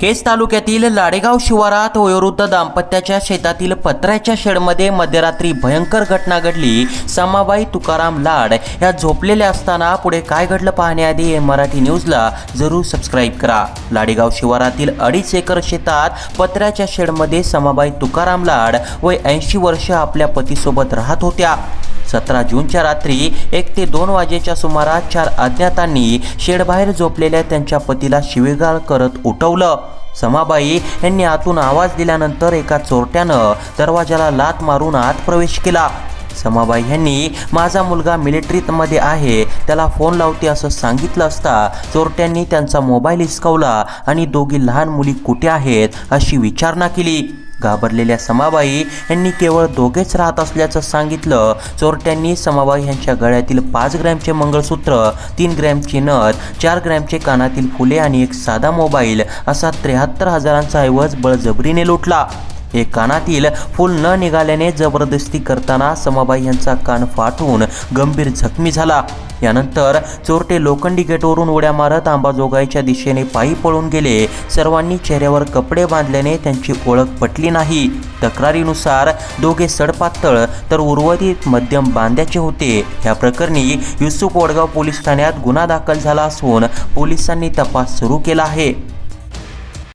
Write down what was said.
केस तालुक्यातील लाडेगाव शिवारात वयोवृद्ध दाम्पत्याच्या शेतातील पत्र्याच्या शेडमध्ये मध्यरात्री भयंकर घटना घडली. समाबाई तुकाराम लाड या झोपलेल्या असताना पुढे काय घडलं पाहण्याआधी हे मराठी न्यूजला जरूर सबस्क्राईब करा. लाडेगाव शिवारातील अडीच एकर शेतात पत्र्याच्या शेडमध्ये समाबाई तुकाराम लाड वय ऐंशी वर्ष आपल्या पतीसोबत राहत होत्या. सतरा जूनच्या रात्री एक ते दोन वाजेच्या सुमारास चार अज्ञातांनी शेडबाहेर झोपलेल्या त्यांच्या पतीला शिवेगाळ करत उठवलं. समाबाई यांनी आतून आवाज दिल्यानंतर एका चोरट्यानं दरवाजाला लात मारून आत प्रवेश केला. समाबाई यांनी माझा मुलगा मिलिटरीमध्ये आहे. त्याला फोन लावते असं सांगितलं असता चोरट्यांनी त्यांचा मोबाईल हिसकावला आणि दोघी लहान मुली कुठे आहेत अशी विचारणा केली. घाबरलेल्या समाबाई यांनी केवळ दोघेच राहत असल्याचं सांगितलं. चोरट्यांनी समाबाई यांच्या गळ्यातील पाच ग्रॅमचे मंगळसूत्र तीन ग्रॅमची नथ चार ग्रॅमचे कानातील फुले आणि एक साधा मोबाईल असा त्र्याहत्तर हजारांचा ऐवज बळजबरीने लुटला. हे कानातील फूल न निघाल्याने जबरदस्ती करताना समाबाई यांचा कान फाटून गंभीर जखमी झाला. यानंतर चोरटे लोखंडी गेटवरून उड्या मारत आंबाजोगाईच्या दिशेने पायी पळून गेले. सर्वांनी चेहऱ्यावर कपडे बांधल्याने त्यांची ओळख पटली नाही. तक्रारीनुसार दोघे सडपातळ तर उर्वरित मध्यम बांध्याचे होते. या प्रकरणी युसुफ वडगाव पोलीस ठाण्यात गुन्हा दाखल झाला असून पोलिसांनी तपास सुरू केला आहे.